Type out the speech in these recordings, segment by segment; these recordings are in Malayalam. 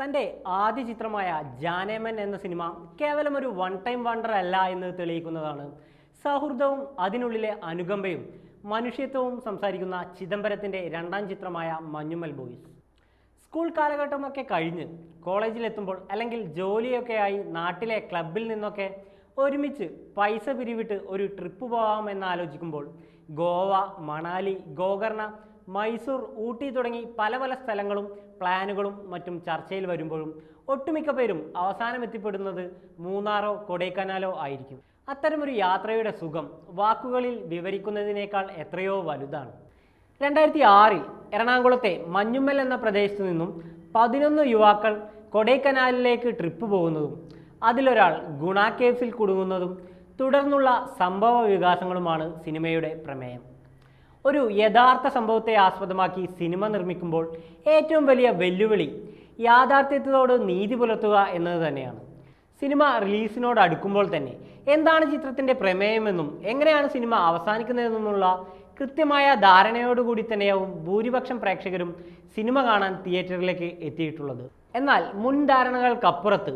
തന്റെ ആദ്യ ചിത്രമായ ജാനേമൻ എന്ന സിനിമ കേവലം ഒരു വൺ ടൈം വണ്ടർ അല്ല എന്ന് തെളിയിക്കുന്നതാണ്. സൗഹൃദവും അതിനുള്ളിലെ അനുകമ്പയും മനുഷ്യത്വവും സംസാരിക്കുന്ന ചിദംബരത്തിന്റെ രണ്ടാം ചിത്രമായ മഞ്ഞുമൽ ബോയ്സ്. സ്കൂൾ കാലഘട്ടമൊക്കെ കഴിഞ്ഞ് കോളേജിലെത്തുമ്പോൾ അല്ലെങ്കിൽ ജോലിയൊക്കെ ആയി നാട്ടിലെ ക്ലബിൽ നിന്നൊക്കെ ഒരുമിച്ച് പൈസ പിരിവിട്ട് ഒരു ട്രിപ്പ് പോകാമെന്ന് ആലോചിക്കുമ്പോൾ ഗോവ മണാലി ഗോകർണ മൈസൂർ ഊട്ടി തുടങ്ങി പല പല സ്ഥലങ്ങളും പ്ലാനുകളും മറ്റും ചർച്ചയിൽ വരുമ്പോഴും ഒട്ടുമിക്ക പേരും അവസാനം എത്തിപ്പെടുന്നത് മൂന്നാറോ കൊടൈക്കനാലോ ആയിരിക്കും. അത്തരമൊരു യാത്രയുടെ സുഖം വാക്കുകളിൽ വിവരിക്കുന്നതിനേക്കാൾ എത്രയോ വലുതാണ്. രണ്ടായിരത്തി ആറിൽ എറണാകുളത്തെ മഞ്ഞുമ്മൽ എന്ന പ്രദേശത്തു നിന്നും പതിനൊന്ന് യുവാക്കൾ കൊടൈക്കനാലിലേക്ക് ട്രിപ്പ് പോകുന്നതും അതിലൊരാൾ ഗുണ കേവ്സിൽ കുടുങ്ങുന്നതും തുടർന്നുള്ള സംഭവ വികാസങ്ങളുമാണ് സിനിമയുടെ പ്രമേയം. ഒരു യഥാർത്ഥ സംഭവത്തെ ആസ്പദമാക്കി സിനിമ നിർമ്മിക്കുമ്പോൾ ഏറ്റവും വലിയ വെല്ലുവിളി യാഥാർത്ഥ്യത്തോട് നീതി പുലർത്തുക എന്നത് തന്നെയാണ്. സിനിമ റിലീസിനോട് അടുക്കുമ്പോൾ തന്നെ എന്താണ് ചിത്രത്തിന്റെ പ്രമേയമെന്നും എങ്ങനെയാണ് സിനിമ അവസാനിക്കുന്നതെന്നുമുള്ള കൃത്യമായ ധാരണയോടുകൂടി തന്നെയാവും ഭൂരിപക്ഷം പ്രേക്ഷകരും സിനിമ കാണാൻ തിയേറ്ററിലേക്ക് എത്തിയിട്ടുള്ളത്. എന്നാൽ മുൻധാരണകൾക്കപ്പുറത്ത്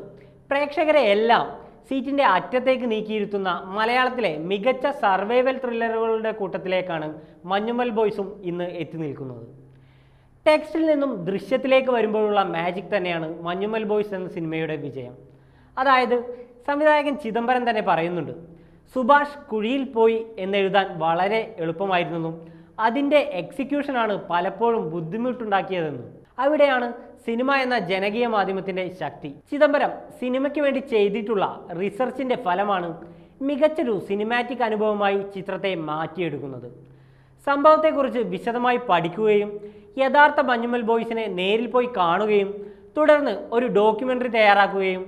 പ്രേക്ഷകരെ എല്ലാം സീറ്റിന്റെ അറ്റത്തേക്ക് നീക്കിയിരുത്തുന്ന മലയാളത്തിലെ മികച്ച സർവൈവൽ ത്രില്ലറുകളുടെ കൂട്ടത്തിലേക്കാണ് മഞ്ഞുമൽ ബോയ്സും ഇന്ന് എത്തി നിൽക്കുന്നത്. ടെക്സ്റ്റിൽ നിന്നും ദൃശ്യത്തിലേക്ക് വരുമ്പോഴുള്ള മാജിക് തന്നെയാണ് മഞ്ഞുമൽ ബോയ്സ് എന്ന സിനിമയുടെ വിജയം. അതായത് സംവിധായകൻ ചിദംബരം തന്നെ പറയുന്നുണ്ട് സുഭാഷ് കുഴിയിൽ പോയി എന്നെഴുതാൻ വളരെ എളുപ്പമായിരുന്നെന്നും അതിന്റെ എക്സിക്യൂഷനാണ് പലപ്പോഴും ബുദ്ധിമുട്ടുണ്ടാക്കിയതെന്നും. അവിടെയാണ് സിനിമ എന്ന ജനകീയ മാധ്യമത്തിന്റെ ശക്തി. ചിദംബരം സിനിമയ്ക്ക് വേണ്ടി ചെയ്തിട്ടുള്ള റിസർച്ചിന്റെ ഫലമാണ് മികച്ചൊരു സിനിമാറ്റിക് അനുഭവമായി ചിത്രത്തെ മാറ്റിയെടുക്കുന്നത്. സംഭവത്തെക്കുറിച്ച് വിശദമായി പഠിക്കുകയും യഥാർത്ഥ മഞ്ഞുമൽ ബോയ്സിനെ നേരിൽ പോയി കാണുകയും തുടർന്ന് ഒരു ഡോക്യുമെന്ററി തയ്യാറാക്കുകയും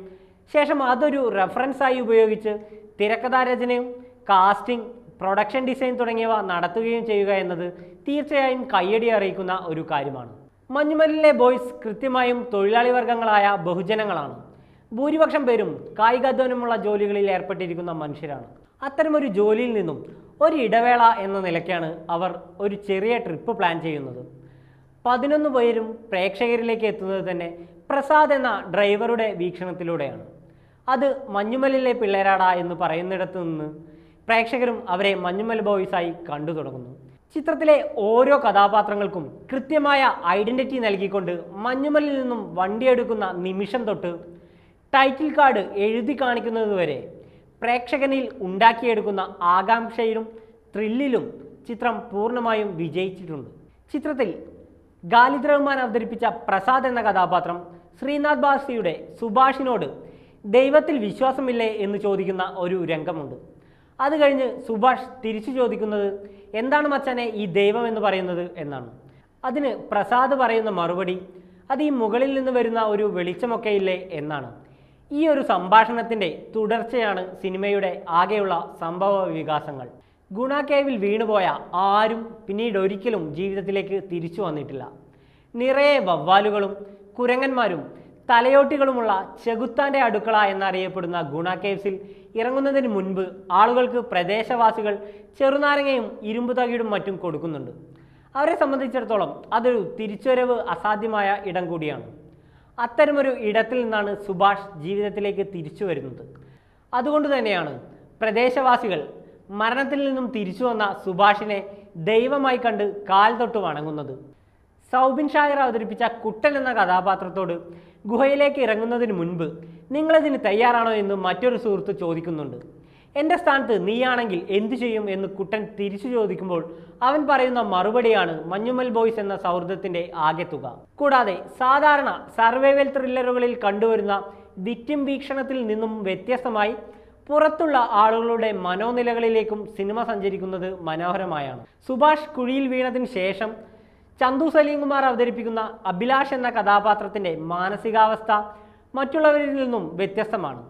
ശേഷം അതൊരു റെഫറൻസായി ഉപയോഗിച്ച് തിരക്കഥാരചനയും കാസ്റ്റിംഗ് പ്രൊഡക്ഷൻ ഡിസൈൻ തുടങ്ങിയവ നടത്തുകയും ചെയ്യുക എന്നത് തീർച്ചയായും കയ്യടി അറിയിക്കുന്ന ഒരു കാര്യമാണ്. മഞ്ഞുമലിലെ ബോയ്സ് കൃത്യമായും തൊഴിലാളി വർഗങ്ങളായ ബഹുജനങ്ങളാണ്. ഭൂരിപക്ഷം പേരും കായികാധ്വാനമുള്ള ജോലികളിൽ ഏർപ്പെട്ടിരിക്കുന്ന മനുഷ്യരാണ്. അത്തരമൊരു ജോലിയിൽ നിന്നും ഒരു ഇടവേള എന്ന നിലയ്ക്കാണ് അവർ ഒരു ചെറിയ ട്രിപ്പ് പ്ലാൻ ചെയ്യുന്നത്. പതിനൊന്ന് പേരും പ്രേക്ഷകരിലേക്ക് എത്തുന്നത് തന്നെ പ്രസാദ് എന്ന ഡ്രൈവറുടെ വീക്ഷണത്തിലൂടെയാണ്. അത് മഞ്ഞുമലിലെ പിള്ളേരാടാ എന്ന് പറയുന്നിടത്ത് നിന്ന് പ്രേക്ഷകരും അവരെ മഞ്ഞുമൽ ബോയ്സായി കണ്ടു തുടങ്ങുന്നു. ചിത്രത്തിലെ ഓരോ കഥാപാത്രങ്ങൾക്കും കൃത്യമായ ഐഡന്റിറ്റി നൽകിക്കൊണ്ട് മഞ്ഞുമലിൽ നിന്നും വണ്ടിയെടുക്കുന്ന നിമിഷം തൊട്ട് ടൈറ്റിൽ കാർഡ് എഴുതി കാണിക്കുന്നത് വരെ പ്രേക്ഷകനിൽ ഉണ്ടാക്കിയെടുക്കുന്ന ആകാംക്ഷയിലും ത്രില്ലിലും ചിത്രം പൂർണമായും വിജയിച്ചിട്ടുണ്ട്. ചിത്രത്തിൽ ഖാലിദ് റഹ്മാൻ അവതരിപ്പിച്ച പ്രസാദ് എന്ന കഥാപാത്രം ശ്രീനാഥ് ബാസിയുടെ സുഭാഷിനോട് ദൈവത്തിൽ വിശ്വാസമില്ലേ എന്ന് ചോദിക്കുന്ന ഒരു രംഗമുണ്ട്. അത് കഴിഞ്ഞ് സുഭാഷ് തിരിച്ചു ചോദിക്കുന്നത് എന്താണ് മച്ചാനെ ഈ ദൈവം എന്ന് പറയുന്നത്? എന്നാണ്. അതിന് പ്രസാദ് പറയുന്ന മറുപടി അത് ഈ മുകളിൽ നിന്ന് വരുന്ന ഒരു വെളിച്ചമൊക്കെ ഇല്ലേ എന്നാണ്. ഈ ഒരു സംഭാഷണത്തിന്റെ തുടർച്ചയാണ് സിനിമയുടെ ആകെയുള്ള സംഭവ വികാസങ്ങൾ. ഗുണ കേവിൽ വീണുപോയ ആരും പിന്നീട് ഒരിക്കലും ജീവിതത്തിലേക്ക് തിരിച്ചു വന്നിട്ടില്ല. നിറയെ വവ്വാലുകളും കുരങ്ങന്മാരും തലയോട്ടികളുമുള്ള ചെകുത്താന്റെ അടുക്കള എന്നറിയപ്പെടുന്ന ഗുണ കേവ്സിൽ ഇറങ്ങുന്നതിന് മുൻപ് ആളുകൾക്ക് പ്രദേശവാസികൾ ചെറുനാരങ്ങയും ഇരുമ്പ് തകിടും മറ്റും കൊടുക്കുന്നുണ്ട്. അവരെ സംബന്ധിച്ചിടത്തോളം അതൊരു തിരിച്ചുവരവ് അസാധ്യമായ ഇടം കൂടിയാണ്. അത്തരമൊരു ഇടത്തിൽ നിന്നാണ് സുഭാഷ് ജീവിതത്തിലേക്ക് തിരിച്ചു വരുന്നത്. അതുകൊണ്ട് തന്നെയാണ് പ്രദേശവാസികൾ മരണത്തിൽ നിന്നും തിരിച്ചു വന്ന സുഭാഷിനെ ദൈവമായി കണ്ട് കാൽ തൊട്ട് വണങ്ങുന്നത്. സൗബിൻ ഷായർ അവതരിപ്പിച്ച കുട്ടൻ എന്ന കഥാപാത്രത്തോട് ഗുഹയിലേക്ക് ഇറങ്ങുന്നതിന് മുൻപ് നിങ്ങളതിന് തയ്യാറാണോ എന്ന് മറ്റൊരു സുഹൃത്ത് ചോദിക്കുന്നുണ്ട്. എന്റെ സ്ഥാനത്ത് നീയാണെങ്കിൽ എന്തു ചെയ്യും എന്ന് കുട്ടൻ തിരിച്ചു ചോദിക്കുമ്പോൾ അവൻ പറയുന്ന മറുപടിയാണ് മഞ്ഞുമൽ ബോയ്സ് എന്ന സൗഹൃദത്തിന്റെ ആകെത്തുക കൂടാതെ സാധാരണ സർവൈവൽ ത്രില്ലറുകളിൽ കണ്ടുവരുന്ന വിക്റ്റിം വീക്ഷണത്തിൽ നിന്നും വ്യത്യസ്തമായി പുറത്തുള്ള ആളുകളുടെ മനോനിലകളിലേക്കും സിനിമ സഞ്ചരിക്കുന്നത് മനോഹരമായാണ്. സുഭാഷ് കുഴിയിൽ വീണതിന് ശേഷം ചന്തു സലീംകുമാർ അവതരിപ്പിക്കുന്ന അഭിലാഷ് എന്ന കഥാപാത്രത്തിന്റെ മാനസികാവസ്ഥ മറ്റുള്ളവരിൽ നിന്നും വ്യത്യസ്തമാണ്.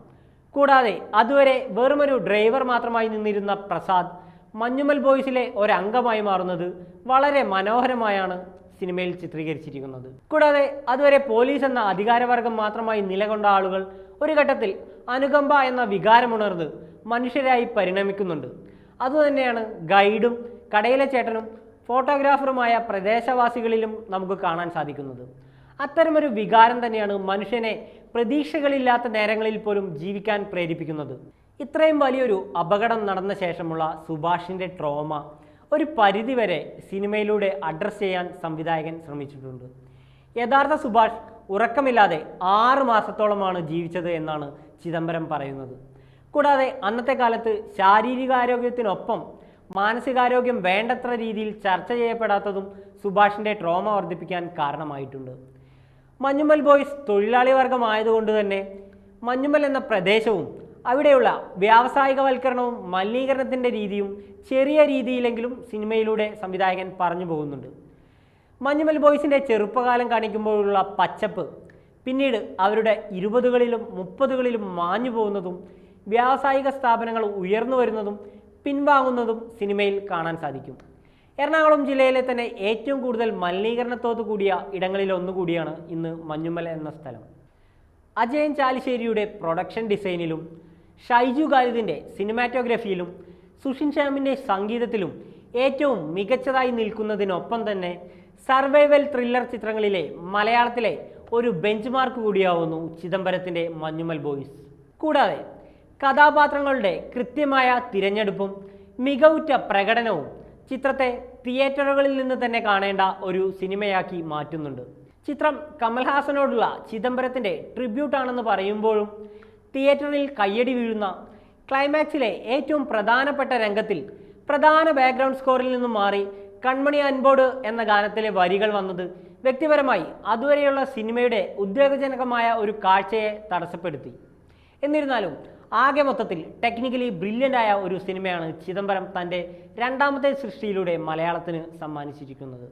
കൂടാതെ അതുവരെ വെറുമൊരു ഡ്രൈവർ മാത്രമായി നിന്നിരുന്ന പ്രസാദ് മഞ്ഞുമൽ ബോയ്സിലെ ഒരംഗമായി മാറുന്നത് വളരെ മനോഹരമായാണ് സിനിമയിൽ ചിത്രീകരിച്ചിരിക്കുന്നത്. കൂടാതെ അതുവരെ പോലീസ് എന്ന അധികാരവർഗം മാത്രമായി നിലകൊണ്ട ആളുകൾ ഒരു ഘട്ടത്തിൽ അനുകമ്പ എന്ന വികാരമുണർന്ന് മനുഷ്യരായി പരിണമിക്കുന്നുണ്ട്. അതുതന്നെയാണ് ഗൈഡും കടയിലെ ചേട്ടനും ഫോട്ടോഗ്രാഫറുമായ പ്രദേശവാസികളിലും നമുക്ക് കാണാൻ സാധിക്കുന്നത്. അത്തരമൊരു വികാരം തന്നെയാണ് മനുഷ്യനെ പ്രതീക്ഷകളില്ലാത്ത നേരങ്ങളിൽ പോലും ജീവിക്കാൻ പ്രേരിപ്പിക്കുന്നത്. ഇത്രയും വലിയൊരു അപകടം നടന്ന ശേഷമുള്ള സുഭാഷിന്റെ ട്രോമ ഒരു പരിധിവരെ സിനിമയിലൂടെ അഡ്രസ്സ് ചെയ്യാൻ സംവിധായകൻ ശ്രമിച്ചിട്ടുണ്ട്. യഥാർത്ഥ സുഭാഷ് ഉറക്കമില്ലാതെ ആറ് മാസത്തോളമാണ് ജീവിച്ചത് എന്നാണ് ചിദംബരം പറയുന്നത്. കൂടാതെ അന്നത്തെ കാലത്ത് ശാരീരികാരോഗ്യത്തിനൊപ്പം മാനസികാരോഗ്യം വേണ്ടത്ര രീതിയിൽ ചർച്ച ചെയ്യപ്പെടാത്തതും സുഭാഷിന്റെ ട്രോമ വർദ്ധിപ്പിക്കാൻ കാരണമായിട്ടുണ്ട്. മഞ്ഞുമൽ ബോയ്സ് തൊഴിലാളി വർഗമായതുകൊണ്ട് തന്നെ മഞ്ഞുമൽ എന്ന പ്രദേശവും അവിടെയുള്ള വ്യാവസായികവൽക്കരണവും മലിനീകരണത്തിന്റെ രീതിയും ചെറിയ രീതിയിലെങ്കിലും സിനിമയിലൂടെ സംവിധായകൻ പറഞ്ഞു പോകുന്നുണ്ട്. മഞ്ഞുമൽ ബോയ്സിന്റെ ചെറുപ്പകാലം കാണിക്കുമ്പോഴുള്ള പച്ചപ്പ് പിന്നീട് അവരുടെ ഇരുപതുകളിലും മുപ്പതുകളിലും മാഞ്ഞു പോകുന്നതും വ്യാവസായിക സ്ഥാപനങ്ങൾ ഉയർന്നു വരുന്നതും പിൻവാങ്ങുന്നതും സിനിമയിൽ കാണാൻ സാധിക്കും. എറണാകുളം ജില്ലയിലെ തന്നെ ഏറ്റവും കൂടുതൽ മലിനീകരണത്തോത് കൂടിയ ഇടങ്ങളിൽ ഒന്നുകൂടിയാണ് ഇന്ന് മഞ്ഞുമല എന്ന സ്ഥലം. അജയൻ ചാലിശ്ശേരിയുടെ പ്രൊഡക്ഷൻ ഡിസൈനിലും ഷൈജു ഖാലിദിന്റെ സിനിമാറ്റോഗ്രഫിയിലും സുഷിൻ ശ്യാമിന്റെ സംഗീതത്തിലും ഏറ്റവും മികച്ചതായി നിൽക്കുന്നതിനൊപ്പം തന്നെ സർവൈവൽ ത്രില്ലർ ചിത്രങ്ങളിലെ മലയാളത്തിലെ ഒരു ബെഞ്ച് മാർക്ക് കൂടിയാവുന്നു ചിദംബരത്തിന്റെ മഞ്ഞുമൽ ബോയ്സ്. കൂടാതെ കഥാപാത്രങ്ങളുടെ കൃത്യമായ തിരഞ്ഞെടുപ്പും മികവുറ്റ പ്രകടനവും ചിത്രത്തെ തിയേറ്ററുകളിൽ നിന്ന് തന്നെ കാണേണ്ട ഒരു സിനിമയാക്കി മാറ്റുന്നുണ്ട്. ചിത്രം കമൽഹാസനോടുള്ള ചിദംബരത്തിന്റെ ട്രിബ്യൂട്ടാണെന്ന് പറയുമ്പോഴും തിയേറ്ററിൽ കയ്യടി വീഴുന്ന ക്ലൈമാക്സിലെ ഏറ്റവും പ്രധാനപ്പെട്ട രംഗത്തിൽ പ്രധാന ബാക്ക്ഗ്രൗണ്ട് സ്കോറിൽ നിന്നും മാറി കൺമണി അൻപോട് എന്ന ഗാനത്തിലെ വരികൾ വന്നത് വ്യക്തിപരമായി അതുവരെയുള്ള സിനിമയുടെ ഉദ്വേഗജനകമായ ഒരു കാഴ്ചയെ തടസ്സപ്പെടുത്തി. എന്നിരുന്നാലും ആകെ മൊത്തത്തിൽ ടെക്നിക്കലി ആയ ഒരു സിനിമയാണ് ചിദംബരം തന്റെ രണ്ടാമത്തെ സൃഷ്ടിയിലൂടെ മലയാളത്തിന് സമ്മാനിച്ചിരിക്കുന്നത്.